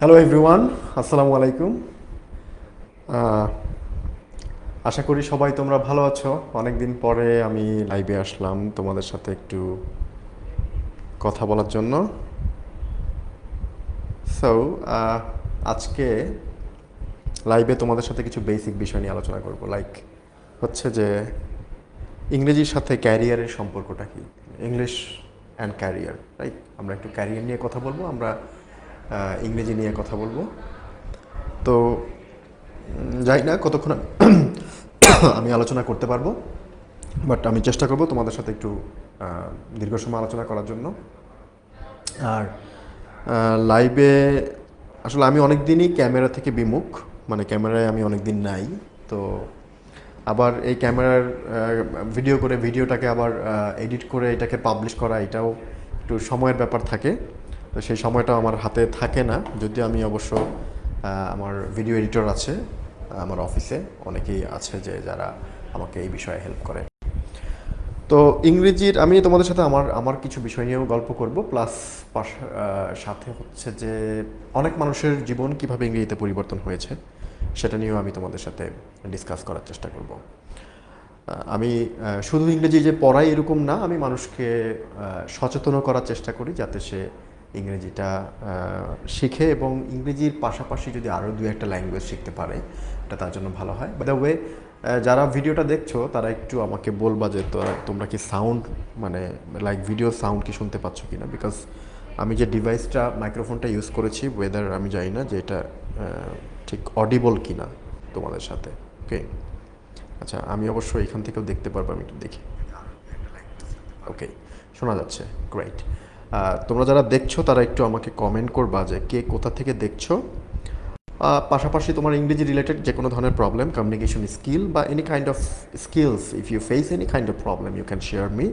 Hello everyone আসসালামু আলাইকুম আশা করি সবাই তোমরা ভালো আছো। অনেক দিন পরে আমি লাইভে আসলাম তোমাদের সাথে একটু কথা বলার জন্য। সো আজকে লাইভে তোমাদের সাথে কিছু বেসিক বিষয় নিয়ে আলোচনা করব। লাইক হচ্ছে যে ইংরেজির সাথে ক্যারিয়ারের সম্পর্কটা কি? ইংলিশ অ্যান্ড ক্যারিয়ার রাইট আমরা একটু ক্যারিয়ার নিয়ে কথা বলব। আমরা ইংরেজি নিয়ে কথা বলব। তো যাই না, কতক্ষণ আমি আলোচনা করতে পারব বাট আমি চেষ্টা করব তোমাদের সাথে একটু দীর্ঘ সময় আলোচনা করার জন্য। আর লাইভে আসলে আমি অনেক দিনই ক্যামেরা থেকে বিমুখ মানে ক্যামেরায় আমি অনেক দিন নাই, তো আবার এই ক্যামেরার ভিডিও করে ভিডিওটাকে আবার এডিট করে এটাকে পাবলিশ করা, এটাও একটু সময়ের ব্যাপার থাকে। তো সেই সময়টা আমার হাতে থাকে না। যদিও আমি অবশ্য আমার ভিডিও এডিটর আছে আমার অফিসে। অনেকেই আছে যে যারা আমাকে এই বিষয়ে হেল্প করে। তো ইংরেজির, আমি তোমাদের সাথে আমার আমার কিছু বিষয় নিয়েও গল্প করব। প্লাস সাথে হচ্ছে যে অনেক মানুষের জীবন কীভাবে ইংরেজিতে পরিবর্তন হয়েছে, সেটা নিয়েও আমি তোমাদের সাথে ডিসকাস করার চেষ্টা করব। আমি শুধু ইংরেজি যে পড়াই এরকম না, আমি মানুষকে সচেতনও করার চেষ্টা করি যাতে সে ইংরেজিটা শিখে এবং ইংরেজির পাশাপাশি যদি আরও দু একটা ল্যাঙ্গুয়েজ শিখতে পারে, এটা তার জন্য ভালো হয়। বাই দ্য ওয়ে যারা ভিডিওটা দেখছ, তারা একটু আমাকে বলবা যে তোমরা কি সাউন্ড মানে লাইক ভিডিও সাউন্ড কি শুনতে পাচ্ছ কি না বিকজ আমি যে ডিভাইসটা মাইক্রোফোনটা ইউজ করেছি ওয়েদার আমি জানি না যে এটা ঠিক অডিবল কি না তোমাদের সাথে ওকে আচ্ছা আমি অবশ্য এখান থেকেও দেখতে পারব, আমি একটু দেখি। ওকে শোনা যাচ্ছে গ্রেট তোমরা যারা দেখছ তারা একটু আমাকে কমেন্ট করবা যে কে কোথা থেকে দেখছ। পাশাপাশি তোমার ইংরেজি রিলেটেড যে কোনো ধরনের প্রবলেম কমিউনিকেশন স্কিল বা any kind of skills if you face any kind of problem you can share me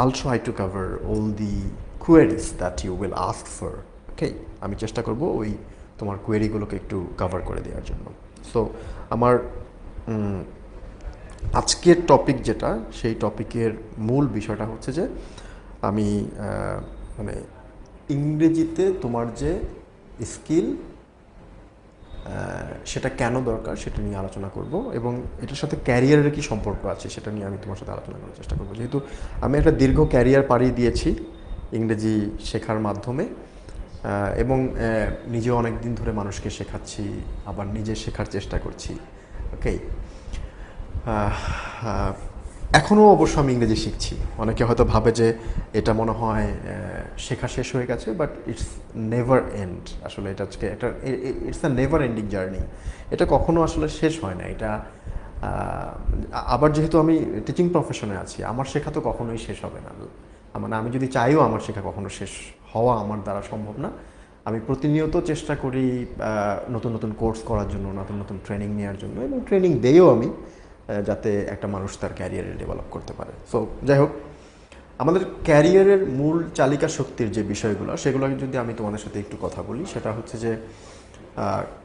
I'll try to cover all the queries that you will ask for. Okay, আমি চেষ্টা করব ওই তোমার কোয়েরিগুলোকে একটু cover করে দেওয়ার জন্য। সো আমার আজকের টপিক যেটা সেই টপিকের মূল বিষয়টা হচ্ছে যে আমি মানে ইংরেজিতে তোমার যে স্কিল সেটা কেন দরকার সেটা নিয়ে আলোচনা করব এবং এটার সাথে ক্যারিয়ারের কি সম্পর্ক আছে সেটা নিয়ে আমি তোমার সাথে আলোচনা করার চেষ্টা করব। যেহেতু আমি একটা দীর্ঘ ক্যারিয়ার পাড়ি দিয়েছি ইংরেজি শেখার মাধ্যমে এবং নিজে অনেক দিন ধরে মানুষকে শেখাচ্ছি, আবার নিজে শেখার চেষ্টা করছি ওকে এখনও অবশ্য আমি ইংরেজি শিখছি। অনেকে হয়তো ভাবে যে এটা মনে হয় শেখা শেষ হয়ে গেছে বাট ইটস নেভার এন্ড আসলে এটা আজকে একটা it's a never ending journey এটা কখনো আসলে শেষ হয় না। এটা আবার যেহেতু আমি টিচিং প্রফেশনে আছি, আমার শেখা তো কখনোই শেষ হবে না। মানে আমি যদি চাইও আমার শেখা কখনো শেষ হওয়া আমার দ্বারা সম্ভব না, আমি প্রতিনিয়ত চেষ্টা করি নতুন নতুন কোর্স করার জন্য, নতুন নতুন ট্রেনিং নেওয়ার জন্য, এবং ট্রেনিং দেইও আমি। যাতে একটা মানুষ তার ক্যারিয়ারে ডেভেলপ করতে পারে। সো যাই হোক, আমাদের ক্যারিয়ারের মূল চালিকা শক্তির যে বিষয়গুলো, সেগুলো যদি আমি তোমাদের সাথে একটু কথা বলি, সেটা হচ্ছে যে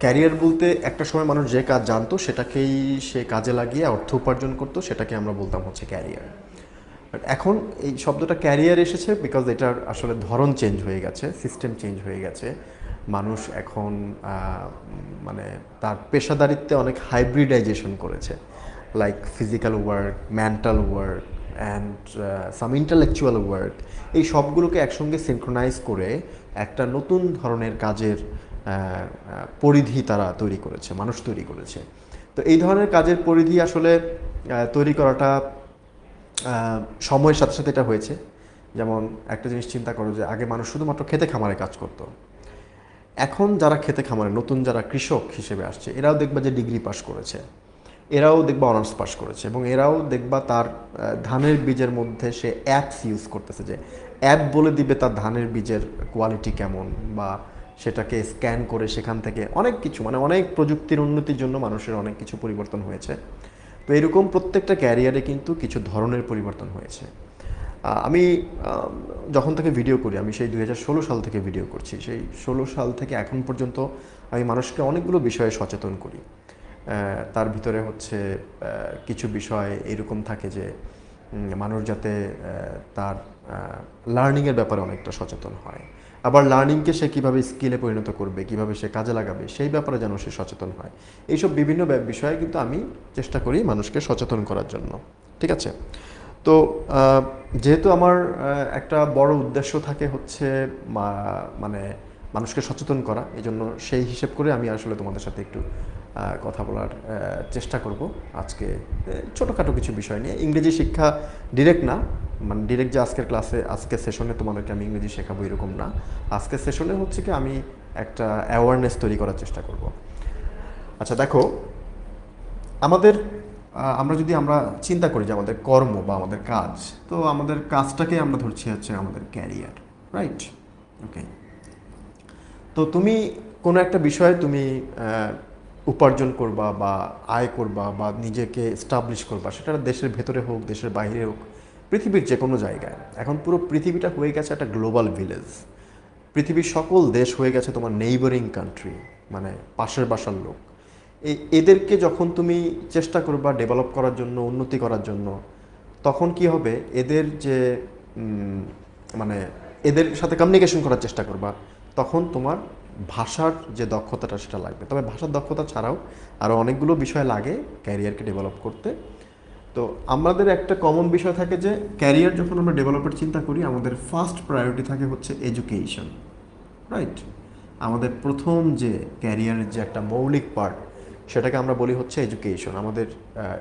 ক্যারিয়ার বলতে একটা সময় মানুষ যে কাজ জানতো, সেটাকেই সে কাজে লাগিয়ে অর্থ উপার্জন করতো, সেটাকে আমরা বলতাম হচ্ছে ক্যারিয়ার এখন এই শব্দটা ক্যারিয়ার এসেছে বিকজ এটার আসলে ধরন চেঞ্জ হয়ে গেছে সিস্টেম চেঞ্জ হয়ে গেছে। মানুষ এখন মানে তার পেশাদারিত্বে অনেক হাইব্রিডাইজেশন করেছে। Like physical work mental work and some intellectual work এই সবগুলোকে একসঙ্গে সিনক্রোনাইজ করে একটা নতুন ধরনের কাজের পরিধি তারা তৈরি করেছে, মানুষ তৈরি করেছে। তো এই ধরনের কাজের পরিধি আসলে তৈরি করাটা সময়ের সাথে সাথে এটা হয়েছে। যেমন একটা জিনিস চিন্তা করো যে আগে মানুষ শুধুমাত্র খেতে খামারে কাজ করতো। এখন যারা খেতে খামারে, নতুন যারা কৃষক হিসেবে আসছে, এরাও দেখবা যে ডিগ্রি পাশ করেছে। এরাও দেখবা অনার্স পাস করেছে এবং এরাও দেখবা তার ধানের বীজের মধ্যে সে অ্যাপস ইউজ করতেছে যে অ্যাপ বলে দিবে তার ধানের বীজের কোয়ালিটি কেমন বা সেটাকে স্ক্যান করে সেখান থেকে অনেক কিছু মানে অনেক প্রযুক্তির উন্নতির জন্য মানুষের অনেক কিছু পরিবর্তন হয়েছে। তো এরকম প্রত্যেকটা ক্যারিয়ারে কিন্তু কিছু ধরনের পরিবর্তন হয়েছে। আমি যখন থেকে ভিডিও করি, আমি সেই দুই হাজার ষোলো সাল থেকে ভিডিও করছি। সেই ষোলো সাল থেকে এখন পর্যন্ত আমি মানুষকে অনেকগুলো বিষয়ে সচেতন করি। তার ভিতরে হচ্ছে কিছু বিষয় এরকম থাকে যে মানুষ যাতে তার লার্নিংয়ের ব্যাপারে অনেকটা সচেতন হয়। আবার লার্নিংকে সে কীভাবে স্কিলে পরিণত করবে, কীভাবে সে কাজে লাগাবে, সেই ব্যাপারে যেন সে সচেতন হয়। এইসব বিভিন্ন বিষয়ে কিন্তু আমি চেষ্টা করি মানুষকে সচেতন করার জন্য। ঠিক আছে? তো যেহেতু আমার একটা বড় উদ্দেশ্য থাকে হচ্ছে মানে মানুষকে সচেতন করা এই জন্য সেই হিসেব করে আমি আসলে তোমাদের সাথে একটু কথা বলার চেষ্টা করব আজকে ছোটোখাটো কিছু বিষয় নিয়ে। ইংরেজি শিক্ষা ডিরেক্ট না। মানে ডিরেক্ট যে আজকের ক্লাসে আজকের সেশনে তোমাদেরকে আমি ইংরেজি শেখাবো এরকম না। আজকের সেশনে হচ্ছে কি আমি একটা অ্যাওয়ারনেস তৈরি করার চেষ্টা করব। আচ্ছা দেখো, আমাদের আমরা যদি আমরা চিন্তা করি যে আমাদের কর্ম বা আমাদের কাজ, তো আমাদের কাজটাকে আমরা ধরছি হচ্ছে আমাদের ক্যারিয়ার রাইট ওকে তো তুমি কোনো একটা বিষয়ে তুমি উপার্জন করবা বা আয় করবা বা নিজেকে স্টাবলিশ করবা, সেটা দেশের ভেতরে হোক, দেশের বাইরে হোক, পৃথিবীর যে কোনো জায়গায়। এখন পুরো পৃথিবীটা হয়ে গেছে একটা গ্লোবাল ভিলেজ পৃথিবীর সকল দেশ হয়ে গেছে তোমার নেইবারিং কান্ট্রি মানে পাশের বাসার লোক। এই এদেরকে যখন তুমি চেষ্টা করবা ডেভেলপ করার জন্য, উন্নতি করার জন্য, তখন কি হবে? এদের যে মানে এদের সাথে কমিউনিকেশন করার চেষ্টা করবা, তখন তোমার ভাষার যে দক্ষতাটা সেটা লাগবে। তবে ভাষার দক্ষতা ছাড়াও আরও অনেকগুলো বিষয় লাগে ক্যারিয়ারকে ডেভেলপ করতে। তো আমাদের একটা কমন বিষয় থাকে যে, ক্যারিয়ার যখন আমরা ডেভেলপের চিন্তা করি, আমাদের ফার্স্ট প্রায়োরিটি থাকে হচ্ছে এডুকেশন, রাইট? আমাদের প্রথম যে ক্যারিয়ারের যে একটা মৌলিক পার্ট, সেটাকে আমরা বলি হচ্ছে এডুকেশন। আমাদের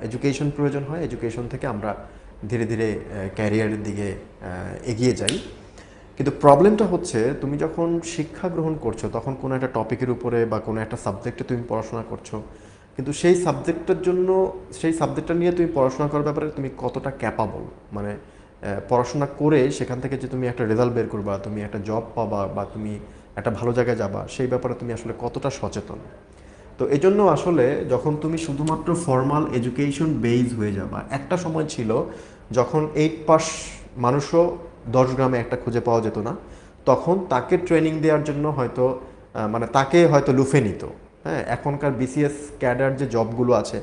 এডুকেশন প্রয়োজন হয়, এডুকেশন থেকে আমরা ধীরে ধীরে ক্যারিয়ারের দিকে এগিয়ে যাই। কিন্তু প্রবলেমটা হচ্ছে, তুমি যখন শিক্ষা গ্রহণ করছ, তখন কোনো একটা টপিকের উপরে বা কোনো একটা সাবজেক্টে তুমি পড়াশোনা করছ। কিন্তু সেই সাবজেক্টটার জন্য, সেই সাবজেক্টটা নিয়ে তুমি পড়াশোনা করার ব্যাপারে তুমি কতটা ক্যাপাবল মানে পড়াশোনা করে সেখান থেকে যে তুমি একটা রেজাল্ট বের করবা, তুমি একটা জব পাবা বা তুমি একটা ভালো জায়গায় যাবা, সেই ব্যাপারে তুমি আসলে কতটা সচেতন? তো এই জন্য আসলে যখন তুমি শুধুমাত্র ফর্মাল এডুকেশন বেইজ হয়ে যাবা, একটা সময় ছিল যখন এইট পাস মানুষও দশ গ্রামে একটা খুঁজে পাওয়া যেত না। তখন তাকে ট্রেনিং দেওয়ার জন্য হয়তো মানে তাকে হয়তো লুফে নিত। হ্যাঁ এখনকার বিসিএস ক্যাডার যে জবগুলো আছে,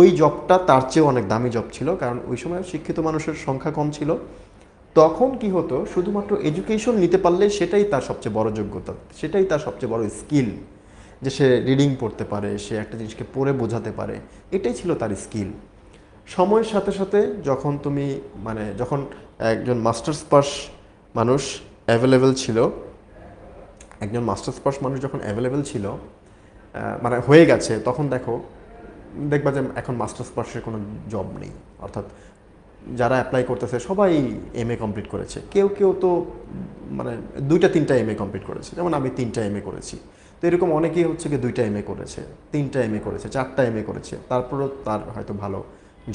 ওই জবটা তার চেয়েও অনেক দামি জব ছিল, কারণ ওই সময় শিক্ষিত মানুষের সংখ্যা কম ছিল। তখন কি হতো, শুধুমাত্র এডুকেশন নিতে পারলে সেটাই তার সবচেয়ে বড় যোগ্যতা, সেটাই তার সবচেয়ে বড় স্কিল যে সে রিডিং পড়তে পারে, সে একটা জিনিসকে পড়ে বোঝাতে পারে, এটাই ছিল তার স্কিল সময়ের সাথে সাথে যখন তুমি মানে যখন একজন মাস্টার্স পাস মানুষ অ্যাভেলেবেল ছিল। একজন মাস্টার্স পাস মানুষ যখন অ্যাভেলেবেল ছিল মানে হয়ে গেছে, তখন দেখো, দেখবা যে এখন মাস্টার্স পাসের কোনো জব নেই। অর্থাৎ যারা অ্যাপ্লাই করতেছে, সবাই এম এ কমপ্লিট করেছে। কেউ কেউ তো মানে দুইটা, তিনটা এম এ কমপ্লিট করেছে। যেমন আমি তিনটা এম এ করেছি। তো এরকম অনেকেই হচ্ছে কি, দুইটা এম এ করেছে, তিনটা এম এ করেছে, চারটা এম এ করেছে। তারপরেও তার হয়তো ভালো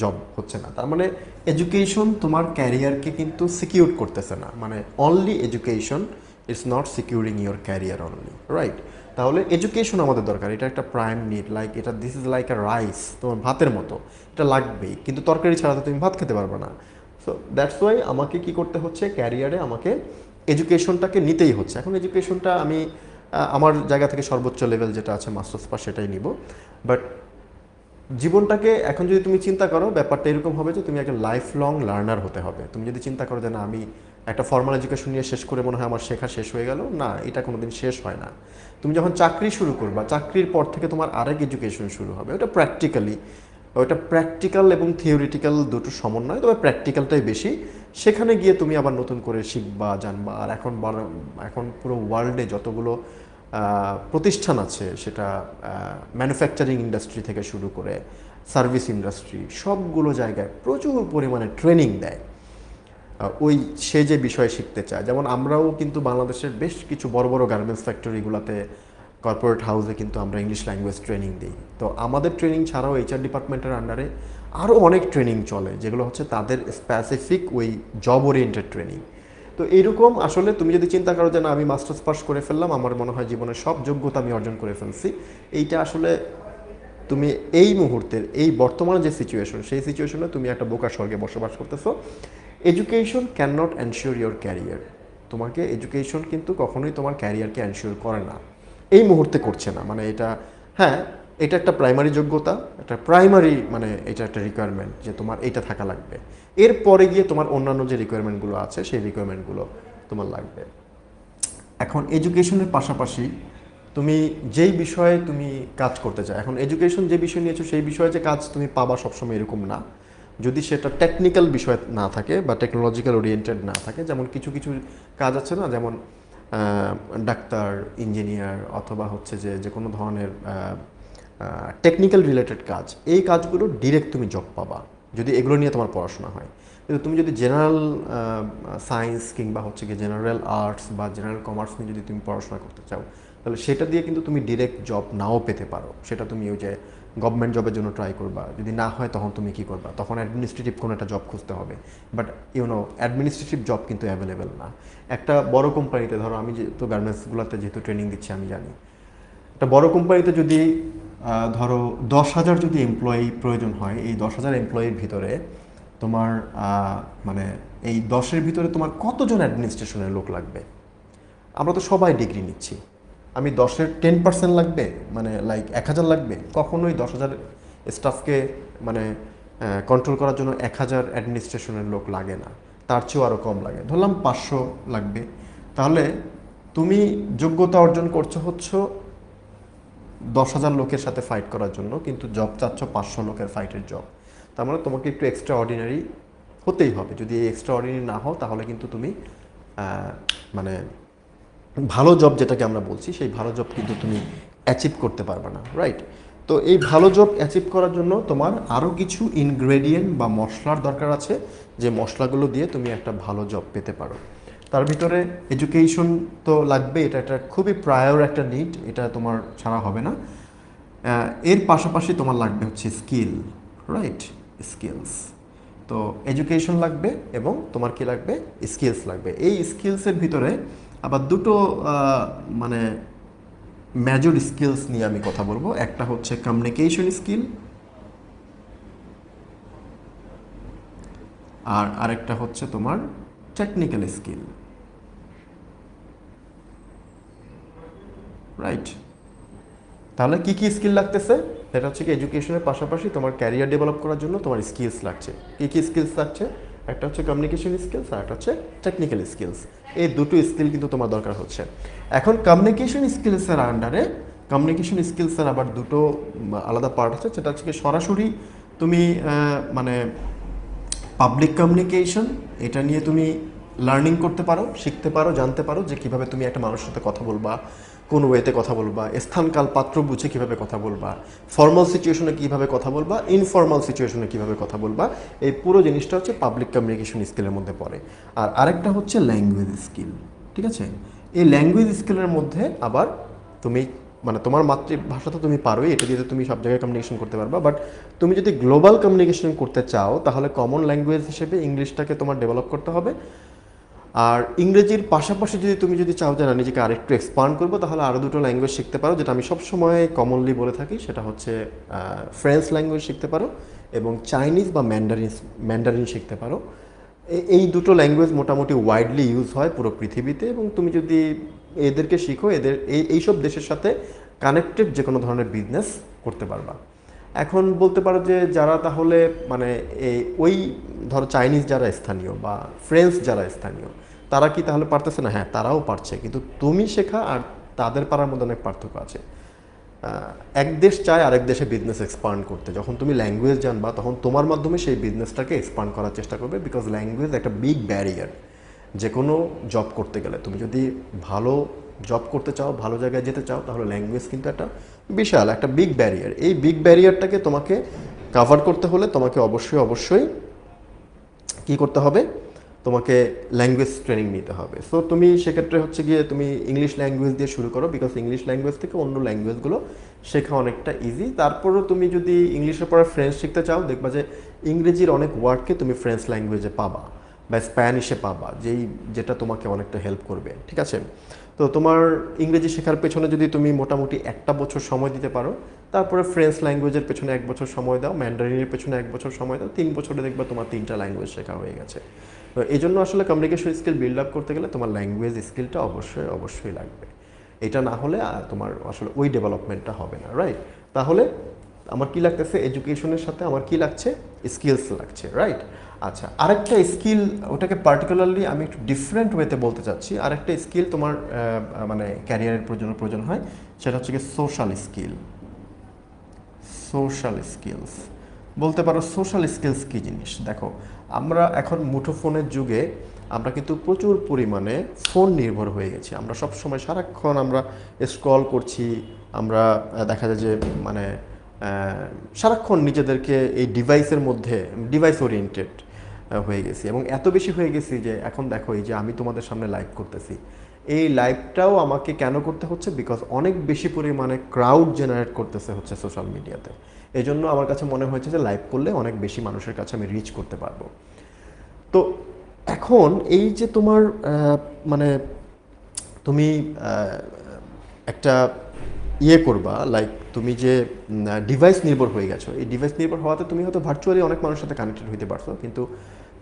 জব হচ্ছে না। তার মানে এডুকেশন তোমার ক্যারিয়ারকে কিন্তু সিকিউর করতেছে না। মানে only education it's not securing your career only right তাহলে এডুকেশন আমাদের দরকার। এটা একটা প্রাইম নিড লাইক এটা this is like a rice তোমার ভাতের মতো। এটা লাগবেই, কিন্তু তরকারি ছাড়া তো তুমি ভাত খেতে পারবে না। সো দ্যাটস ওয়াই আমাকে কি করতে হচ্ছে? ক্যারিয়ারে আমাকে এডুকেশনটাকে নিতেই হচ্ছে। এখন এডুকেশনটা আমি আমার জায়গা থেকে সর্বোচ্চ লেভেল যেটা আছে মাস্টার্স পাস সেটাই নিব। বাট জীবনটাকে এখন যদি তুমি চিন্তা করো, ব্যাপারটা এরকম হবে যে তুমি একটা লাইফ লং লার্নার হতে হবে। তুমি যদি চিন্তা করো যে না, আমি একটা ফর্মাল এডুকেশন নিয়ে শেষ করে মনে হয় আমার শেখা শেষ হয়ে গেল, না, এটা কোনোদিন শেষ হয় না। তুমি যখন চাকরি শুরু করবা, চাকরির পর থেকে তোমার আরেক এডুকেশন শুরু হবে। ওটা প্র্যাকটিক্যালি ওটা প্র্যাকটিক্যাল এবং থিওরিটিক্যাল দুটো সমন্বয়, তবে প্র্যাকটিক্যালটাই বেশি। সেখানে গিয়ে তুমি আবার নতুন করে শিখবা, জানবা, আর এখন এখন পুরো ওয়ার্ল্ডে যতগুলো প্রতিষ্ঠান আছে, সেটা ম্যানুফ্যাকচারিং ইন্ডাস্ট্রি থেকে শুরু করে সার্ভিস ইন্ডাস্ট্রি সবগুলো জায়গায় প্রচুর পরিমাণে ট্রেনিং দেয়। ওই সে যে বিষয়ে শিখতে চায়, যেমন আমরাও কিন্তু বাংলাদেশের বেশ কিছু বড় বড় গার্মেন্টস ফ্যাক্টরিগুলোতে কর্পোরেট হাউসে কিন্তু আমরা ইংলিশ ল্যাঙ্গুয়েজ ট্রেনিং দিই। তো আমাদের ট্রেনিং ছাড়াও এইচআর ডিপার্টমেন্টের আন্ডারে আরও অনেক ট্রেনিং চলে, যেগুলো হচ্ছে তাদের স্পেসিফিক ওই জব ওরিয়েন্টেড ট্রেনিং তো এইরকম আসলে তুমি যদি চিন্তা করো যে না, আমি মাস্টার্স পাস করে ফেললাম, আমার মনে হয় জীবনের সব যোগ্যতা আমি অর্জন করে ফেলছি। এইটা আসলে তুমি এই মুহূর্তের, এই বর্তমানে যে সিচুয়েশন সেই সিচুয়েশনে তুমি একটা বোকা স্বর্গে বসবাস করতেছো। Education can not ensure your career তোমাকে এডুকেশন কিন্তু কখনোই তোমার ক্যারিয়ারকে এনশিওর করে না। এই মুহূর্তে করছে না। মানে এটা হ্যাঁ এটা একটা প্রাইমারি যোগ্যতা, একটা প্রাইমারি মানে এটা একটা রিকোয়ারমেন্ট যে তোমার এটা থাকা লাগবে। এরপরে গিয়ে তোমার অন্যান্য যে রিকোয়ারমেন্টগুলো আছে, সেই রিকোয়ারমেন্টগুলো তোমার লাগবে। এখন এডুকেশনের পাশাপাশি তুমি যেই বিষয়ে তুমি কাজ করতে চাও, এখন এডুকেশন যে বিষয় নিয়েছো, সেই বিষয়ে যে কাজ তুমি পাবা সবসময় এরকম না। যদি সেটা টেকনিক্যাল বিষয় না থাকে বা টেকনোলজিক্যাল ওরিয়েন্টেড না থাকে, যেমন কিছু কিছু কাজ আছে না, যেমন ডাক্তার ইঞ্জিনিয়ার অথবা হচ্ছে যে যে কোনো ধরনের টেকনিক্যাল রিলেটেড কাজ, এই কাজগুলো ডিরেক্ট তুমি জব পাবা, যদি এগুলো নিয়ে তোমার পড়াশোনা হয়। কিন্তু তুমি যদি জেনারেল সায়েন্স কিংবা হচ্ছে কি জেনারেল আর্টস বা জেনারেল কমার্স নিয়ে যদি তুমি পড়াশোনা করতে চাও, তাহলে সেটা দিয়ে কিন্তু তুমি ডিরেক্ট জব নাও পেতে পারো। সেটা তুমি ওই যে গভর্নমেন্ট জবের জন্য ট্রাই করবা, যদি না হয় তখন তুমি কি করবা? তখন অ্যাডমিনিস্ট্রেটিভ কোনো একটা জব খুঁজতে হবে। But you know administrative job কিন্তু অ্যাভেলেবেল না। একটা বড় কোম্পানিতে ধরো আমি যেহেতু গার্মেন্টসগুলোতে যেহেতু ট্রেনিং দিচ্ছি, আমি জানি। একটা বড় কোম্পানিতে যদি ধরো দশ হাজার যদি এমপ্লয়ি প্রয়োজন হয়, এই দশ হাজার এমপ্লয়ির ভিতরে তোমার মানে এই দশের ভিতরে তোমার কতজন অ্যাডমিনিস্ট্রেশনের লোক লাগবে? আমরা তো সবাই ডিগ্রি নিচ্ছি। আমি দশের টেন পার্সেন্ট লাগবে? মানে লাইক এক হাজার লাগবে? কখনোই দশ হাজার স্টাফকে মানে কন্ট্রোল করার জন্য এক হাজার অ্যাডমিনিস্ট্রেশনের লোক লাগে না। তার চেয়েও আরও কম লাগে। ধরলাম পাঁচশো লাগবে। তাহলে তুমি যোগ্যতা অর্জন করছ হচ্ছে দশ হাজার লোকের সাথে ফাইট করার জন্য, কিন্তু জব চাচ্ছ পাঁচশো লোকের ফাইটের জব তার মানে তোমাকে একটু এক্সট্রা অর্ডিনারি হতেই হবে। যদি এই এক্সট্রা অর্ডিনারি না হও, তাহলে কিন্তু তুমি মানে ভালো জব যেটাকে আমরা বলছি, সেই ভালো জব কিন্তু তুমি অ্যাচিভ করতে পারবে না রাইট তো এই ভালো জব অ্যাচিভ করার জন্য তোমার আরও কিছু ইনগ্রেডিয়েন্ট বা মশলার দরকার আছে, যে মশলাগুলো দিয়ে তুমি একটা ভালো জব পেতে পারো। তার ভিতরে এডুকেশন তো লাগবে, এটা একটা খুবই প্রায়র একটা নিড এটা তোমার ছাড়া হবে না। এর পাশাপাশি তোমার লাগবে হচ্ছে স্কিল রাইট স্কিলস তো এডুকেশন লাগবে এবং তোমার কি লাগবে? স্কিলস লাগবে। এই স্কিলসের ভিতরে আবার দুটো মানে মেজর স্কিলস নিয়ে আমি কথা বলব। একটা হচ্ছে কমিউনিকেশন স্কিল আর আরেকটা হচ্ছে তোমার টেকনিক্যাল স্কিল রাইট তাহলে কি কি স্কিল লাগতেছে? সেটা হচ্ছে কি এডুকেশনের পাশাপাশি তোমার ক্যারিয়ার ডেভেলপ করার জন্য তোমার স্কিলস লাগছে। কি কি স্কিলস লাগছে? একটা হচ্ছে কমিউনিকেশন স্কিলস আর একটা হচ্ছে টেকনিক্যাল স্কিলস এই দুটো স্কিল কিন্তু তোমার দরকার হচ্ছে। এখন কমিউনিকেশন স্কিলসের আন্ডারে কমিউনিকেশন স্কিলসের আবার দুটো আলাদা পার্ট আছে। সেটা হচ্ছে সরাসরি তুমি মানে পাবলিক কমিউনিকেশন এটা নিয়ে তুমি লার্নিং করতে পারো, শিখতে পারো, জানতে পারো যে কীভাবে তুমি একটা মানুষের সাথে কথা বলবা কোন ওয়েতে কথা বলবা, স্থানকাল, পাত্র বুঝে কীভাবে কথা বলবা ফর্মাল সিচুয়েশনে কীভাবে কথা বলবা ইনফর্মাল সিচুয়েশনে কীভাবে কথা বলবা, এই পুরো জিনিসটা হচ্ছে পাবলিক কমিউনিকেশন স্কিলের মধ্যে পড়ে। আর আরেকটা হচ্ছে ল্যাঙ্গুয়েজ স্কিল ঠিক আছে? এই ল্যাঙ্গুয়েজ স্কিলের মধ্যে আবার তুমি মানে তোমার মাতৃভাষা তো তুমি পারোই, এটা দিয়ে তুমি সব জায়গায় কমিউনিকেশন করতে পারবা বাট তুমি যদি গ্লোবাল কমিউনিকেশন করতে চাও, তাহলে কমন ল্যাঙ্গুয়েজ হিসেবে ইংলিশটাকে তোমার ডেভেলপ করতে হবে। আর ইংরেজির পাশাপাশি যদি তুমি যদি চাও যে না, নিজেকে আরেকটু এক্সপান্ড করব, তাহলে আরও দুটো ল্যাঙ্গুয়েজ শিখতে পারো, যেটা আমি সবসময় কমনলি বলে থাকি, সেটা হচ্ছে ফ্রেঞ্চ ল্যাঙ্গুয়েজ শিখতে পারো এবং চাইনিজ বা ম্যান্ডারিন ম্যান্ডারিন শিখতে পারো। এই দুটো ল্যাঙ্গুয়েজ মোটামুটি ওয়াইডলি ইউজ হয় পুরো পৃথিবীতে এবং তুমি যদি এদেরকে শিখো, এদের, এই, এইসব দেশের সাথে কানেক্টেড যে কোনো ধরনের বিজনেস করতে পারবা। এখন বলতে পারো যে যারা তাহলে মানে এই ওই ধরো চাইনিজ যারা স্থানীয় বা ফ্রেঞ্চ যারা স্থানীয় তারা কি তাহলে পারতেছে না? হ্যাঁ তারাও পারছে। কিন্তু তুমি শেখা আর তাদের পারার মধ্যে অনেক পার্থক্য আছে। এক দেশ চায় আরেক দেশে বিজনেস এক্সপান্ড করতে। যখন তুমি ল্যাঙ্গুয়েজ জানবা, তখন তোমার মাধ্যমে সেই বিজনেসটাকে এক্সপান্ড করার চেষ্টা করবে বিকজ ল্যাঙ্গুয়েজ একটা বিগ ব্যারিয়ার যে কোনো জব করতে গেলে। তুমি যদি ভালো জব করতে চাও, ভালো জায়গায় যেতে চাও, তাহলে ল্যাঙ্গুয়েজ কিন্তু একটা বিশাল, একটা বিগ ব্যারিয়ার এই বিগ ব্যারিয়ারটাকে তোমাকে কাভার করতে হলে তোমাকে অবশ্যই অবশ্যই কি করতে হবে? তোমাকে ল্যাঙ্গুয়েজ ট্রেনিং নিতে হবে। সো তুমি সেক্ষেত্রে হচ্ছে গিয়ে তুমি ইংলিশ ল্যাঙ্গুয়েজ দিয়ে শুরু করো বিকজ ইংলিশ ল্যাঙ্গুয়েজ থেকে অন্য ল্যাঙ্গুয়েজগুলো শেখা অনেকটা ইজি তারপরও তুমি যদি ইংলিশের পরে ফ্রেঞ্চ শিখতে চাও, দেখবা যে ইংরেজির অনেক ওয়ার্ডকে তুমি ফ্রেঞ্চ ল্যাঙ্গুয়েজে পাবা বা স্প্যানিশে পাবা, যেই, যেটা তোমাকে অনেকটা হেল্প করবে, ঠিক আছে? তো তোমার ইংরেজি শেখার পেছনে যদি তুমি মোটামুটি একটা বছর সময় দিতে পারো, তারপরে ফ্রেঞ্চ ল্যাঙ্গুয়েজের পেছনে এক বছর সময় দাও ম্যান্ডারিনের পেছনে এক বছর সময় দাও, তিন বছরে দেখবা তোমার তিনটা ল্যাঙ্গুয়েজ শেখা হয়ে গেছে। তো এই জন্য আসলে কমিউনিকেশন স্কিল বিল্ড আপ করতে গেলে তোমার ল্যাঙ্গুয়েজ স্কিলটা অবশ্যই অবশ্যই লাগবে। এটা না হলে তোমার আসলে ওই ডেভেলপমেন্টটা হবে না রাইট তাহলে আমার কি লাগতেছে? এডুকেশনের সাথে আমার কি লাগছে? স্কিলস লাগছে রাইট আচ্ছা আরেকটা স্কিল ওটাকে পার্টিকুলারলি আমি একটু ডিফারেন্ট ওয়েতে বলতে চাচ্ছি। আরেকটা স্কিল তোমার মানে ক্যারিয়ারের প্রয়োজন প্রয়োজন হয়, সেটা হচ্ছে কি সোশ্যাল স্কিল সোশ্যাল স্কিলস বলতে পারো সোশ্যাল স্কিলস কী জিনিস? দেখো আমরা এখন মুঠোফোনের যুগে আমরা কিন্তু প্রচুর পরিমাণে ফোন নির্ভর হয়ে গেছি। আমরা সব সময় সারাক্ষণ আমরা স্ক্রল করছি, আমরা দেখা যায় যে মানে সারাক্ষণ নিজেদেরকে এই ডিভাইসের মধ্যে ডিভাইস ওরিয়েন্টেড হয়ে গেছি। এবং এত বেশি হয়ে গেছি যে, এখন দেখো এই যে, আমি তোমাদের সামনে লাইভ করতেছি। এই লাইভটাও আমাকে কেন করতে হচ্ছে? বিকজ অনেক বেশি পরিমাণে ক্রাউড জেনারেট করতেছে হচ্ছে সোশ্যাল মিডিয়াতে এই জন্য আমার কাছে মনে হয়েছে যে লাইভ করলে অনেক বেশি মানুষের কাছে আমি রিচ করতে পারব। তো এখন এই যে তোমার মানে তুমি একটা ইয়ে করবা লাইক তুমি যে ডিভাইস নির্ভর হয়ে গেছো, এই ডিভাইস নির্ভর হওয়াতে তুমি হয়তো ভার্চুয়ালি অনেক মানুষের সাথে কানেক্টেড হইতে পারছ, কিন্তু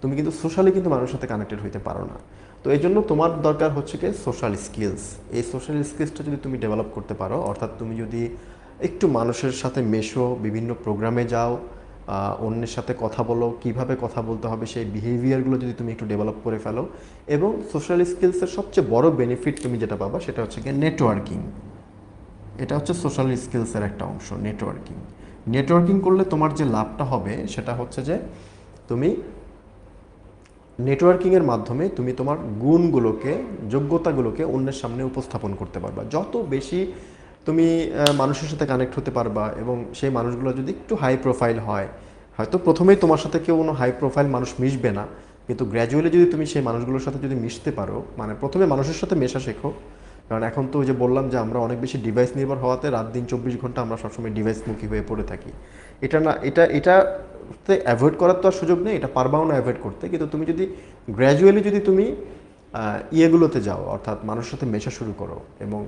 তুমি কিন্তু সোশ্যালি কিন্তু মানুষের সাথে কানেক্টেড হইতে পারো না। তো এই জন্য তোমার দরকার হচ্ছে কি সোশ্যাল স্কিলস এই সোশ্যাল স্কিলসটা যদি তুমি ডেভেলপ করতে পারো, অর্থাৎ তুমি যদি একটু মানুষের সাথে মেশো, বিভিন্ন প্রোগ্রামে যাও অন্যের সাথে কথা বলো, কীভাবে কথা বলতে হবে, সেই বিহেভিয়ারগুলো যদি তুমি একটু ডেভেলপ করে ফেলো এবং সোশ্যাল স্কিলসের সবচেয়ে বড় বেনিফিট তুমি যেটা পাবা সেটা হচ্ছে গিয়ে নেটওয়ার্কিং এটা হচ্ছে সোশ্যাল স্কিলসের একটা অংশ নেটওয়ার্কিং নেটওয়ার্কিং করলে তোমার যে লাভটা হবে সেটা হচ্ছে যে তুমি নেটওয়ার্কিংয়ের মাধ্যমে তুমি তোমার গুণগুলোকে, যোগ্যতাগুলোকে অন্যের সামনে উপস্থাপন করতে পারবা। যত বেশি তুমি মানুষের সাথে কানেক্ট হতে পারবা এবং সেই মানুষগুলো যদি একটু হাই প্রোফাইল হয়, হয়তো প্রথমেই তোমার সাথে কেউ কোনো হাই প্রোফাইল মানুষ মিশবে না, কিন্তু গ্র্যাজুয়ালি যদি তুমি সেই মানুষগুলোর সাথে যদি মিশতে পারো মানে প্রথমে মানুষের সাথে মেশা শেখো। কারণ এখন তো যে বললাম যে আমরা অনেক বেশি ডিভাইস নির্ভর হওয়াতে রাত দিন চব্বিশ ঘণ্টা আমরা সবসময় ডিভাইসমুখী হয়ে পড়ে থাকি। এটা না, এটা, এটাতে অ্যাভয়েড করার তো আর সুযোগ নেই, এটা পারবাও না অ্যাভয়েড করতে। কিন্তু তুমি যদি গ্র্যাজুয়ালি যদি তুমি ইয়েগুলোতে যাও, অর্থাৎ মানুষের সাথে মেশা শুরু করো এবং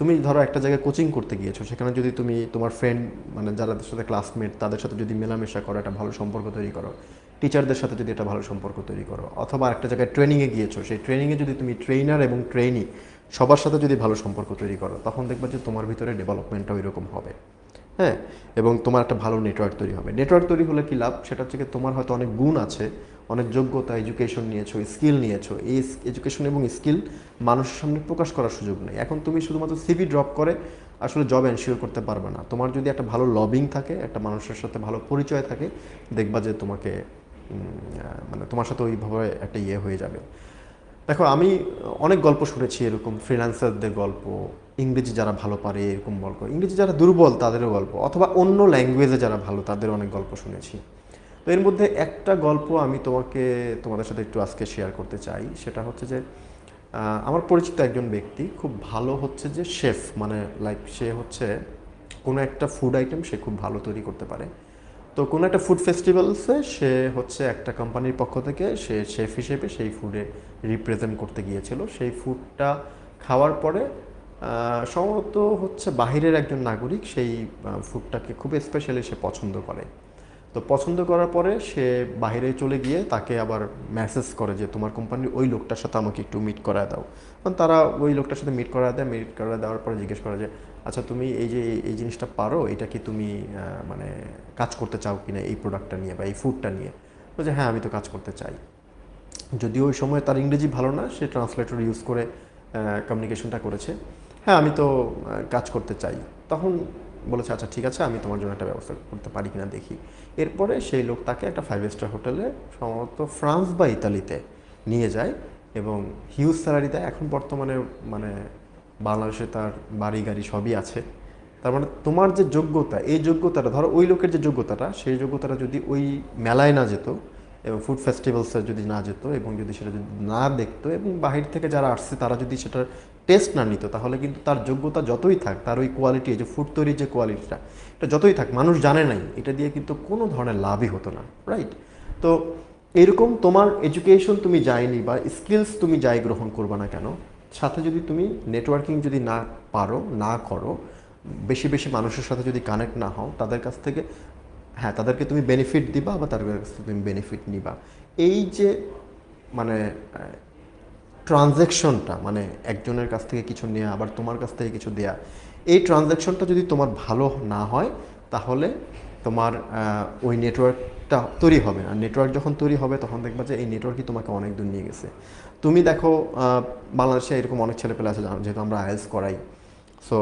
তুমি ধরো একটা জায়গায় কোচিং করতে গিয়েছো, সেখানে যদি তুমি তোমার ফ্রেন্ড মানে যারা সাথে ক্লাসমেট তাদের সাথে যদি মেলামেশা করো, একটা ভালো সম্পর্ক তৈরি করো টিচারদের সাথে যদি একটা ভালো সম্পর্ক তৈরি করো, অথবা একটা জায়গায় ট্রেনিংয়ে গিয়েছো, সেই ট্রেনিংয়ে যদি তুমি ট্রেনার এবং ট্রেনি সবার সাথে যদি ভালো সম্পর্ক তৈরি করো, তখন দেখবে যে তোমার ভিতরে ডেভেলপমেন্টটা ওই রকম হবে। হ্যাঁ? এবং তোমার একটা ভালো নেটওয়ার্ক তৈরি হবে। নেটওয়ার্ক তৈরি হলে কি লাভ? সেটা হচ্ছে তোমার হয়তো অনেক গুণ আছে অনেক যোগ্যতা এডুকেশন নিয়েছো স্কিল নিয়েছো। এই এডুকেশন এবং স্কিল মানুষের সামনে প্রকাশ করার সুযোগ নেই। এখন তুমি শুধুমাত্র সিভি ড্রপ করে আসলে জব এনশিওর করতে পারবে না। তোমার যদি একটা ভালো লবিং থাকে, একটা মানুষের সাথে ভালো পরিচয় থাকে, দেখবা যে তোমাকে মানে তোমার সাথে ওইভাবে একটা ইয়ে হয়ে যাবে। দেখো, আমি অনেক গল্প শুনেছি এরকম ফ্রিল্যান্সারদের গল্প, ইংরেজি যারা ভালো পারে এরকম গল্প। ইংরেজি যারা দুর্বল, তাদেরও গল্প। অথবা অন্য ল্যাঙ্গুয়েজে যারা ভালো, তাদের অনেক গল্প শুনেছি। তো এর মধ্যে একটা গল্প আমি তোমাকে, তোমাদের সাথে একটু আজকে শেয়ার করতে চাই। সেটা হচ্ছে যে আমার পরিচিত একজন ব্যক্তি, খুব ভালো হচ্ছে যে শেফ মানে লাইক সে হচ্ছে কোনো একটা ফুড আইটেম সে খুব ভালো তৈরি করতে পারে। তো কোনো একটা ফুড ফেস্টিভ্যালসে সে হচ্ছে একটা কোম্পানির পক্ষ থেকে সে শেফ হিসেবে সেই ফুডে রিপ্রেজেন্ট করতে গিয়েছিল। সেই ফুডটা খাওয়ার পরে সম্ভবত হচ্ছে বাহিরের একজন নাগরিক সেই ফুডটাকে খুব স্পেশালি সে পছন্দ করে। তো পছন্দ করার পরে সে বাইরে চলে গিয়ে তাকে আবার মেসেজ করে যে, তোমার কোম্পানির ওই লোকটার সাথে আমাকে একটু মিট করায় দাও। কারণ তারা ওই লোকটার সাথে মিট করায় দেয় মিট করায় দেওয়ার পরে জিজ্ঞেস করে যে আচ্ছা তুমি এই যে, এই জিনিসটা পারো? এটা কি তুমি মানে কাজ করতে চাও কি না এই প্রোডাক্টটা নিয়ে বা এই ফুডটা নিয়ে? বলছে হ্যাঁ আমি তো কাজ করতে চাই। যদিও ওই সময় তার ইংরেজি ভালো না, সে ট্রান্সলেটর ইউজ করে কমিউনিকেশনটা করেছে। হ্যাঁ আমি তো কাজ করতে চাই। তখন বলেছে আচ্ছা ঠিক আছে, আমি তোমার জন্য একটা ব্যবস্থা করতে পারি কিনা দেখি। এরপরে সেই লোক তাকে একটা ফাইভ স্টার হোটেলে সম্ভবত ফ্রান্স বা ইতালিতে নিয়ে যায় এবং হিউজ স্যালারি দেয়। এখন বর্তমানে মানে বাংলাদেশে তার বাড়ি গাড়ি সবই আছে। তার মানে তোমার যে যোগ্যতা, এই যোগ্যতাটা, ধরো ওই লোকের যে যোগ্যতাটা, সেই যোগ্যতাটা যদি ওই মেলায় না যেত এবং ফুড ফেস্টিভ্যালসে যদি না যেত এবং যদি সেটা যদি না দেখতো এবং বাহির থেকে যারা আসছে, তারা যদি সেটার টেস্ট না নিত, তাহলে কিন্তু তার যোগ্যতা যতই থাক, তার ওই কোয়ালিটি যে ফুড তৈরির যে কোয়ালিটিটা এটা যতই থাক, মানুষ জানে নাই, এটা দিয়ে কিন্তু কোনো ধরনের লাভই হতো না রাইট তো এরকম তোমার এডুকেশন তুমি যায়নি বা স্কিলস তুমি যাই গ্রহণ করবে না কেন, সাথে যদি তুমি নেটওয়ার্কিং যদি না পারো, না করো, বেশি বেশি মানুষের সাথে যদি কানেক্ট না হও, তাদের কাছ থেকে হ্যাঁ তাদেরকে তুমি বেনিফিট দিবা বা তাদের কাছ থেকে তুমি বেনিফিট নিবা। এই যে মানে ট্রানজ্যাকশনটা মানে একজনের কাছ থেকে কিছু নেওয়া আবার তোমার কাছ থেকে কিছু দেয়া এই ট্রানজ্যাকশনটা যদি তোমার ভালো না হয় তাহলে তোমার ওই নেটওয়ার্কটা তৈরি হবে। আর নেটওয়ার্ক যখন তৈরি হবে তখন দেখবা যে এই নেটওয়ার্কই তোমাকে অনেক দূর নিয়ে গেছে। তুমি দেখো বাংলাদেশে এরকম অনেক ছেলেপেলে আছে জানো, যেহেতু আমরা আইএলস করাই। সো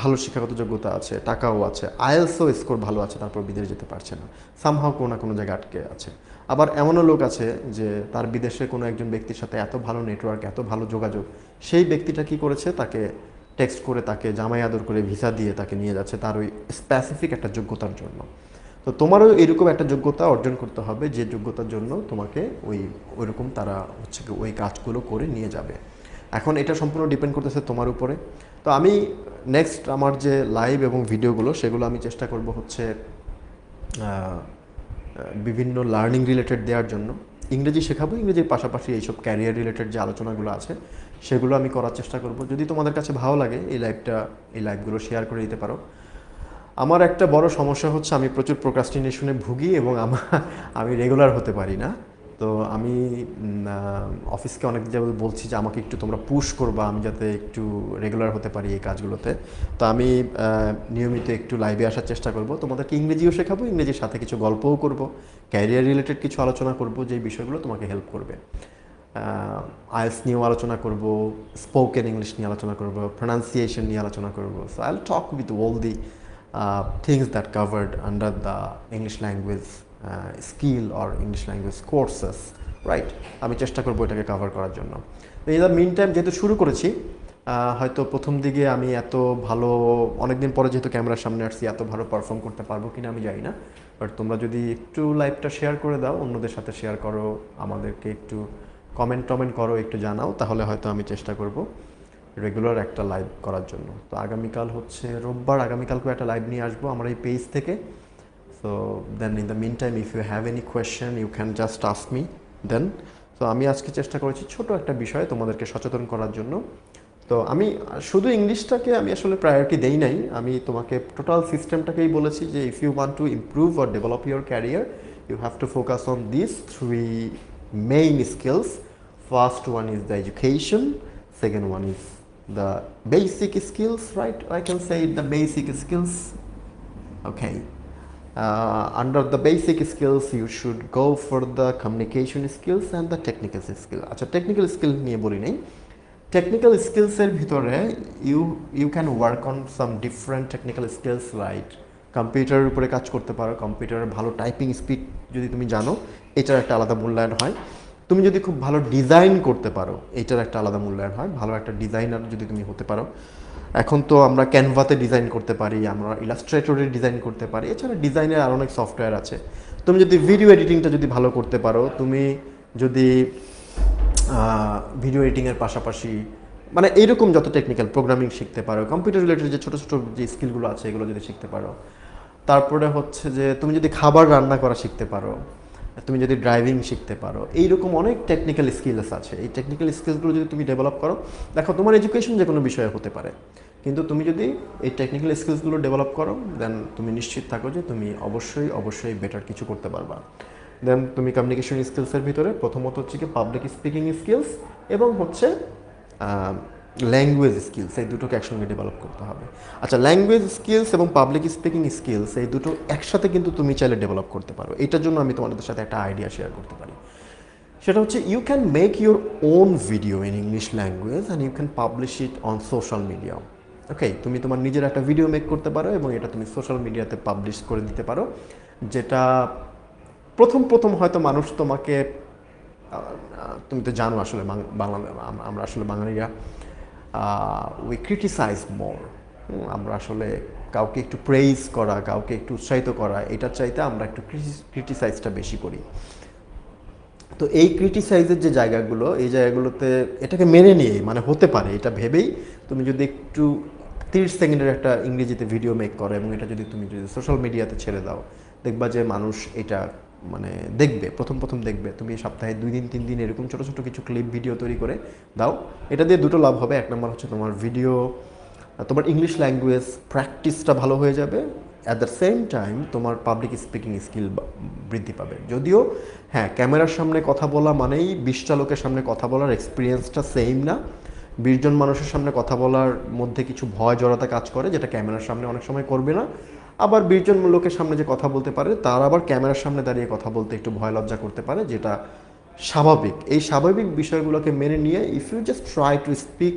ভালো শিক্ষাগত যোগ্যতা আছে টাকাও আছে আইএলসও স্কোর ভালো আছে তারপর বিদেশ যেতে পারছে না। সামহাও কোনো না কোনো জায়গায় আটকে আছে। আবার এমনও লোক আছে যে তার বিদেশে কোনো একজন ব্যক্তির সাথে এত ভালো নেটওয়ার্ক এত ভালো যোগাযোগ, সেই ব্যক্তিটা কি করেছে? তাকে টেক্সট করে, তাকে জামাই আদর করে ভিসা দিয়ে তাকে নিয়ে যাচ্ছে তার ওই স্পেসিফিক একটা যোগ্যতার জন্য। তো তোমারও এরকম একটা যোগ্যতা অর্জন করতে হবে, যে যোগ্যতার জন্য তোমাকে ওই, ওইরকম তারা হচ্ছে ওই কাজগুলো করে নিয়ে যাবে। এখন এটা সম্পূর্ণ ডিপেন্ড করতেছে তোমার উপরে। তো আমি নেক্সট আমার যে লাইভ এবং ভিডিওগুলো সেগুলো আমি চেষ্টা করব হচ্ছে বিভিন্ন লার্নিং রিলেটেড দেওয়ার জন্য ইংরেজি শেখাবো, ইংরেজির পাশাপাশি এইসব ক্যারিয়ার রিলেটেড যে আলোচনাগুলো আছে, সেগুলো আমি করার চেষ্টা করব। যদি তোমাদের কাছে ভালো লাগে এই লাইভটা এই লাইভগুলো শেয়ার করে দিতে পারো। আমার একটা বড় সমস্যা হচ্ছে আমি প্রচুর প্রোক্রাস্টিনেশনে ভুগি এবং আমার, আমি রেগুলার হতে পারি না। তো আমি অফিসকে অনেক জায়গায় বলছি যে আমাকে একটু তোমরা পুশ করবা, আমি যাতে একটু রেগুলার হতে পারি এই কাজগুলোতে। তো আমি নিয়মিত একটু লাইভে আসার চেষ্টা করব। তোমাদেরকে ইংরেজিও শেখাবো, ইংরেজির সাথে কিছু গল্পও করব ক্যারিয়ার রিলেটেড কিছু আলোচনা করব, যে বিষয়গুলো তোমাকে হেল্প করবে। আইএলস নিয়েও আলোচনা করব স্পোকেন ইংলিশ নিয়ে আলোচনা করব প্রনাউন্সিয়েশন নিয়ে আলোচনা করব। So I talk with all the things that covered under the English language skill or English language courses right আমি চেষ্টা করব এটাকে কভার করার জন্য। এই মিন টাইম যেহেতু শুরু করেছি হয়তো প্রথম দিকে আমি এত ভালো, অনেকদিন পরে যেহেতু ক্যামেরার সামনে আসছি, এত ভালো পারফর্ম করতে পারব কিনা আমি জানি না। বাট তোমরা যদি একটু লাইভটা শেয়ার করে দাও, অন্যদের সাথে শেয়ার করো, আমাদেরকে একটু কমেন্ট টমেন্ট করো, একটু জানাও, তাহলে হয়তো আমি চেষ্টা করব রেগুলার একটা লাইভ করার জন্য। তো আগামীকাল হচ্ছে রোববার, আগামীকালকেও একটা লাইভ নিয়ে আসব, আমার এই পেজ থেকে। So then in the mean time if you have any question you can just ask me then তো আমি আজকে চেষ্টা করেছি ছোট একটা বিষয় তোমাদেরকে সচেতন করার জন্য। তো আমি শুধু ইংলিশটাকে আমি আসলে প্রায়োরিটি দেই নাই। আমি তোমাকে টোটাল সিস্টেমটাকেই বলেছি যে if you want to improve or develop your career you have to focus on this three main skills first one is the education second one is the basic skills right I can say the basic skills Okay. Uh, under the basic skills, you should go for the communication skills and the technical skill. আচ্ছা technical skill নিয়ে বলি নেই। Technical স্কিলসের ভিতরে you you can work on some different technical skills like কম্পিউটারের উপরে কাজ করতে পারো। কম্পিউটারের ভালো টাইপিং স্পিড যদি তুমি জানো এটার একটা আলাদা মূল্যায়ন হয়। তুমি যদি খুব ভালো ডিজাইন করতে পারো এটার একটা আলাদা মূল্যায়ন হয়। ভালো একটা ডিজাইনার যদি তুমি হতে পারো। এখন তো আমরা ক্যানভাতে ডিজাইন করতে পারি, আমরা ইলাস্ট্রেটরে ডিজাইন করতে পারি, এছাড়া ডিজাইনের আর অনেক সফটওয়্যার আছে। তুমি যদি ভিডিও এডিটিংটা যদি ভালো করতে পারো, তুমি যদি ভিডিও এডিটিংয়ের পাশাপাশি মানে এইরকম যত টেকনিক্যাল প্রোগ্রামিং শিখতে পারো কম্পিউটার রিলেটেড যে ছোটো ছোটো যে স্কিলগুলো আছে, এগুলো যদি শিখতে পারো। তারপরে হচ্ছে যে, তুমি যদি খাবার রান্না করা শিখতে পারো, তুমি যদি ড্রাইভিং শিখতে পারো, এইরকম অনেক টেকনিক্যাল স্কিলস আছে। এই টেকনিক্যাল স্কিলসগুলো যদি তুমি ডেভেলপ করো, দেখো তোমার এডুকেশন যে কোনো বিষয়ে হতে পারে। কিন্তু তুমি যদি এই টেকনিক্যাল স্কিলসগুলো ডেভেলপ করো দেন তুমি নিশ্চিত থাকো যে তুমি অবশ্যই অবশ্যই বেটার কিছু করতে পারবা। দেন তুমি কমিউনিকেশন স্কিলসের ভিতরে প্রথমত হচ্ছে কি পাবলিক স্পিকিং স্কিলস এবং হচ্ছে ল্যাঙ্গুয়েজ স্কিলস এই দুটোকে একসঙ্গে ডেভেলপ করতে হবে। আচ্ছা ল্যাঙ্গুয়েজ স্কিলস এবং পাবলিক স্পিকিং স্কিলস এই দুটো একসাথে কিন্তু তুমি চাইলে ডেভেলপ করতে পারো। এটার জন্য আমি তোমাদের সাথে একটা আইডিয়া শেয়ার করতে পারি। সেটা হচ্ছে you can make your own video in English language and you can publish it on social media okay তুমি তোমার নিজের একটা ভিডিও মেক করতে পারো এবং এটা তুমি সোশ্যাল মিডিয়াতে পাবলিশ করে দিতে পারো, যেটা প্রথম প্রথম হয়তো মানুষ তোমাকে তুমি তো জানো আসলে বাংলা, আম- আমরা আসলে বাঙালিরা উই ক্রিটিসাইজ মোর আমরা আসলে কাউকে একটু প্রেইজ করা, কাউকে একটু উৎসাহিত করা, এটার চাইতে আমরা একটু ক্রিটিসাইজটা বেশি করি। তো এই ক্রিটিসাইজের যে জায়গাগুলো, এই জায়গাগুলোতে এটাকে মেনে নিয়ে মানে হতে পারে, এটা ভেবেই তুমি যদি একটু তিরিশ সেকেন্ডের একটা ইংরেজিতে ভিডিও মেক করো এবং এটা যদি তুমি যদি সোশ্যাল মিডিয়াতে ছেড়ে দাও, দেখবা যে মানুষ এটা মানে দেখবে, প্রথম প্রথম দেখবে। তুমি সপ্তাহে দুই দিন, তিন দিন এরকম ছোটো ছোটো কিছু ক্লিপ ভিডিও তৈরি করে দাও। এটা দিয়ে দুটো লাভ হবে। এক নম্বর হচ্ছে তোমার ভিডিও তোমার ইংলিশ ল্যাঙ্গুয়েজ প্র্যাকটিসটা ভালো হয়ে যাবে। অ্যাট দ্য সেম টাইম তোমার পাবলিক স্পিকিং স্কিল বৃদ্ধি পাবে। যদিও হ্যাঁ ক্যামেরার সামনে কথা বলা মানেই বিশটা লোকের সামনে কথা বলার এক্সপিরিয়েন্সটা সেম না। বিশজন মানুষের সামনে কথা বলার মধ্যে কিছু ভয়, জড়তা কাজ করে, যেটা ক্যামেরার সামনে অনেক সময় করবে না। আবার বিশজন লোকের সামনে যে কথা বলতে পারে, তার আবার ক্যামেরার সামনে দাঁড়িয়ে কথা বলতে একটু ভয়, লজ্জা করতে পারে, যেটা স্বাভাবিক। এই স্বাভাবিক বিষয়গুলোকে মেনে নিয়ে if you just try to speak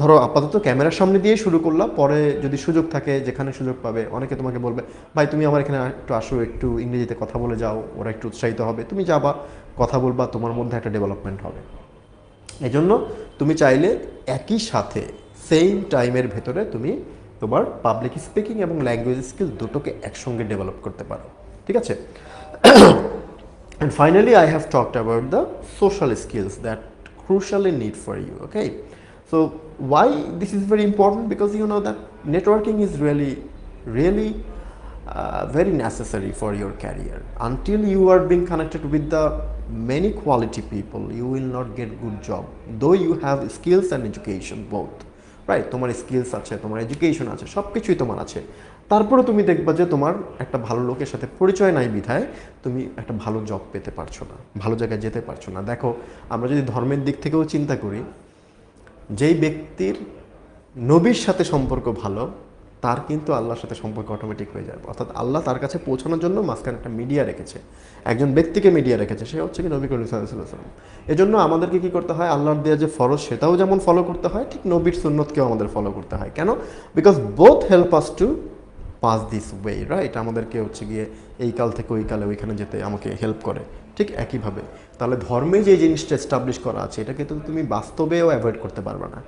ধরো আপাতত ক্যামেরার সামনে দিয়ে শুরু করলাম, পরে যদি সুযোগ থাকে, যেখানে সুযোগ পাবে, অনেকে তোমাকে বলবে, ভাই, তুমি আমার এখানে একটু আসো, একটু ইংরেজিতে কথা বলে যাও, ওরা একটু উৎসাহিত হবে। তুমি যাবা, কথা বলবা, তোমার মধ্যে একটা ডেভেলপমেন্ট হবে। এজন্য তুমি চাইলে একই সাথে সেম টাইমের ভেতরে তুমি তোমার পাবলিক স্পিকিং এবং ল্যাঙ্গুয়েজ স্কিল দুটোকে একসঙ্গে ডেভেলপ করতে পারো। ঠিক আছে? And finally I have talked about the social skills that crucially need for you okay so why this is very important because you know that networking is really really very necessary for your career until you are being connected with the many quality people, you will not get good job. Though you have skills and education both. Right তোমার skills আছে তোমার education আছে সব কিছুই তোমার আছে তারপরে তুমি দেখবা যে তোমার একটা ভালো লোকের সাথে পরিচয় নাই বিধায় তুমি একটা ভালো জব পেতে পারছ না ভালো জায়গায় যেতে পারছ না দেখো আমরা যদি ধর্মের দিক থেকেও চিন্তা করি যেই ব্যক্তির নবীর সাথে সম্পর্ক ভালো তার কিন্তু আল্লাহর সাথে সম্পর্ক অটোমেটিক হয়ে যাবে। অর্থাৎ আল্লাহ তার কাছে পৌঁছানোর জন্য মাঝখানে একটা মিডিয়া রেখেছে। একজন ব্যক্তিকে মিডিয়া রেখেছে, সে হচ্ছে কি নবী করিম সাল্লাম এজন্য আমাদেরকে কি করতে হয়? আল্লাহর দেওয়া যে ফরজ, সেটাও যেমন ফলো করতে হয়, ঠিক নবীর সুন্নতকেও আমাদের ফলো করতে হয়। কেন? Because both help us to pass this way right আমাদেরকে হচ্ছে গিয়ে এই কাল থেকে ওই কালে ওইখানে যেতে আমাকে হেল্প করে, ঠিক একইভাবে। তাহলে ধর্মে যে জিনিসটা এস্টাবলিশ করা আছে, এটাকে তো তুমি বাস্তবেও অ্যাভয়েড করতে পারবে না।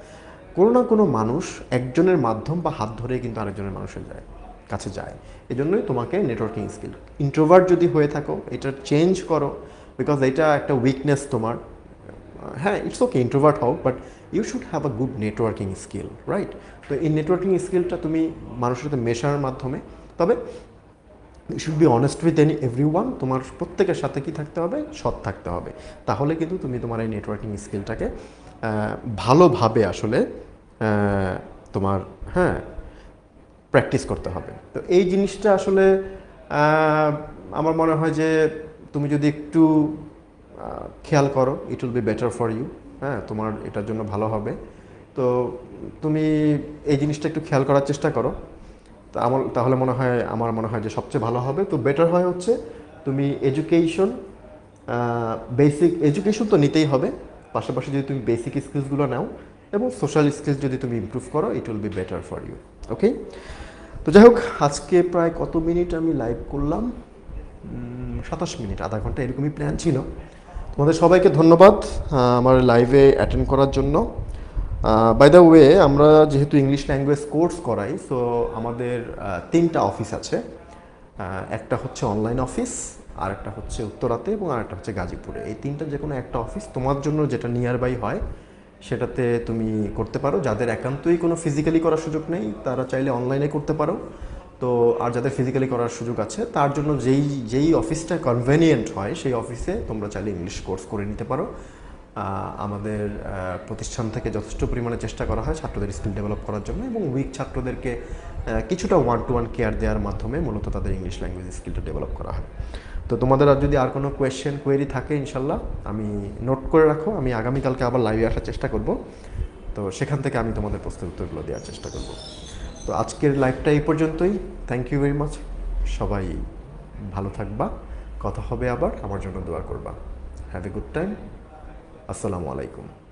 কোনো না কোনো মানুষ একজনের মাধ্যম বা হাত ধরে কিন্তু আরেকজনের মানুষের যায়, কাছে যায়। এই জন্যই তোমাকে নেটওয়ার্কিং স্কিল ইন্ট্রোভার্ট যদি হয়ে থাকো, এটা চেঞ্জ করো বিকজ এটা একটা উইকনেস তোমার। হ্যাঁ ইটস ওকে ইন্ট্রোভার্ট হও but you should have a good networking skill right তো এই নেটওয়ার্কিং স্কিলটা তুমি মানুষের সাথে মেশার মাধ্যমে, তবে you should be honest with any every one তোমার প্রত্যেকের সাথে কি থাকতে হবে? সৎ থাকতে হবে। তাহলে কিন্তু তুমি তোমার এই নেটওয়ার্কিং স্কিলটাকে ভালোভাবে আসলে তোমার হ্যাঁ প্র্যাকটিস করতে হবে। তো এই জিনিসটা আসলে আমার মনে হয় যে তুমি যদি একটু খেয়াল করো it will be better for you হ্যাঁ তোমার এটার জন্য ভালো হবে। তো তুমি এই জিনিসটা একটু খেয়াল করার চেষ্টা করো। আমার তাহলে মনে হয়, আমার মনে হয় যে সবচেয়ে ভালো হবে। তো বেটার হয় হচ্ছে তুমি এডুকেশন বেসিক এডুকেশন তো নিতেই হবে। পাশাপাশি যদি তুমি বেসিক স্কিলসগুলো নাও এবং সোশ্যাল স্কিলস যদি তুমি ইমপ্রুভ করো it will be better for you okay তো যাই হোক, আজকে প্রায় কত মিনিট আমি লাইভ করলাম? সাতাশ মিনিট, আধা ঘণ্টা এরকমই প্ল্যান ছিল। তোমাদের সবাইকে ধন্যবাদ আমার লাইভে অ্যাটেন্ড করার জন্য। বাই দ্য ওয়ে আমরা যেহেতু ইংলিশ ল্যাঙ্গুয়েজ কোর্স করাই সো আমাদের তিনটা অফিস আছে। একটা হচ্ছে অনলাইন অফিস আর একটা হচ্ছে উত্তরাতে এবং আর একটা হচ্ছে গাজীপুরে। এই তিনটা যে কোনো একটা অফিস তোমার জন্য যেটা নিয়ার বাই হয়, সেটাতে তুমি করতে পারো। যাদের একান্তই কোনো ফিজিক্যালি করার সুযোগ নেই, তারা চাইলে অনলাইনে করতে পারো। তো, আর যাদের ফিজিক্যালি করার সুযোগ আছে, তার জন্য যেই যেই অফিসটা কনভেনিয়েন্ট হয়, সেই অফিসে তোমরা চাইলে ইংলিশ কোর্স করে নিতে পারো। আমাদের প্রতিষ্ঠান থেকে যথেষ্ট পরিমাণে চেষ্টা করা হয় ছাত্রদের স্কিল ডেভেলপ করার জন্য এবং উইক ছাত্রদেরকে কিছুটা ওয়ান টু ওয়ান কেয়ার দেওয়ার মাধ্যমে মূলত তাদের ইংলিশ ল্যাঙ্গুয়েজ স্কিলটা ডেভেলপ করা হয়। তো তোমাদের আর যদি আর কোনো কোয়েশ্চেন কোয়েরি থাকে ইনশাল্লাহ, আমি নোট করে রাখো। আমি আগামীকালকে আবার লাইভে আসার চেষ্টা করব। তো সেখান থেকে আমি তোমাদের প্রশ্নের উত্তরগুলো দেওয়ার চেষ্টা করব। তো আজকের লাইভটা এই পর্যন্তই। থ্যাংক ইউ ভেরি মাচ সবাই ভালো থাকবা। কথা হবে আবার। আমার জন্য দোয়া করবা। হ্যাভ এ গুড টাইম আসসালামু আলাইকুম।